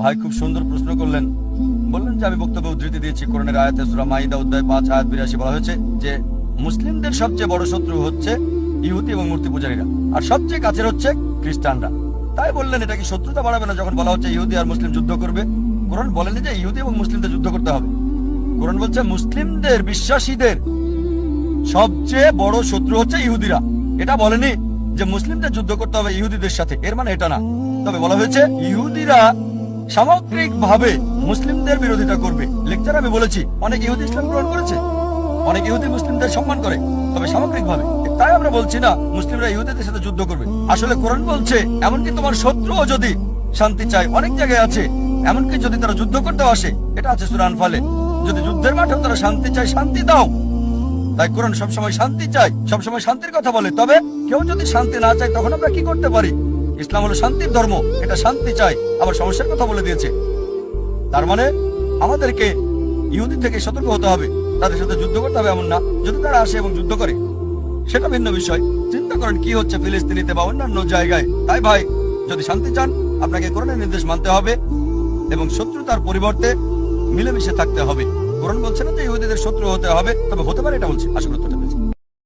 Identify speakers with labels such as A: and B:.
A: ভাই খুব সুন্দর প্রশ্ন করলেন। বললেন যে আমি বক্তব্য উদ্ধৃতি দিয়েছি, কোরআনের আয়াতে সূরা মাইদা অধ্যায় পাঁচ, আয়াত বিরাশি বলা হয়েছে যে মুসলিমদের সবচেয়ে বড় শত্রু হচ্ছে ইহুদি এবং মূর্তি পূজারীরা, আর সবচেয়ে কাছের হচ্ছে খ্রিস্টানরা। তাই বললেন, এটা কি শত্রুতা বাড়াবে না যখন বলা হচ্ছে ইহুদি আর মুসলিম যুদ্ধ করবে? কোরআন বলেনি যে ইহুদি এবং মুসলিমদের যুদ্ধ করতে হবে। কোরআন বলছে মুসলিমদের বিশ্বাসীদের সবচেয়ে বড় শত্রু হচ্ছে ইহুদিরা। এটা বলেনি যে মুসলিমদের যুদ্ধ করতে হবে ইহুদিদের সাথে। এর মানে এটা না। তবে বলা হয়েছে ইহুদিরা সামগ্রিক ভাবে মুসলিমদের বিরোধিতা করবে। লেকচার আমি বলেছি, অনেক ইহুদি ইসলাম গ্রহণ করেছে, অনেক ইহুদি মুসলিমদের সম্মান করে, তবে সামগ্রিক ভাবে তাই আমরা বলছি না, মুসলিমরা ইহুদিদের সাথে যুদ্ধ করবে। আসলে কোরআন বলছে, এমনকি তোমার শত্রুও যদি শান্তি চায়, অনেক জায়গায় আছে, এমনকি যদি তারা যুদ্ধ করতে আসে, এটা আছে সুরান ফালে যদি যুদ্ধের মাঠেও তারা শান্তি চায়, শান্তি দাও। তাই কোরআন সবসময় শান্তি চায়, সবসময় শান্তির কথা বলে, তবে কেউ যদি শান্তি না চায়, তখন আমরা কি করতে পারি? ইসলাম হলো শান্তির ধর্ম, এটা শান্তি চাই আবার সমস্যার কথা বলে দিয়েছে। তার মানে আমাদেরকে ইহুদি থেকে সতর্ক হতে হবে, তাদের সাথে যুদ্ধ করতে হবে এমন না, যদি তারা আসে এবং যুদ্ধ করে। সেটা ভিন্ন বিষয়। চিন্তা করেন কি হচ্ছে ফিলিস্তিনিতে বা অন্যান্য জায়গায়। তাই ভাই, যদি শান্তি চান, আপনাকে কোরআনের নির্দেশ মানতে হবে এবং শত্রুতার পরিবর্তে মিলেমিশে থাকতে হবে। কোরআন বলছে না যে ইহুদিদের শত্রু হতে হবে, তবে হতে পারে এটা বলছে। আসল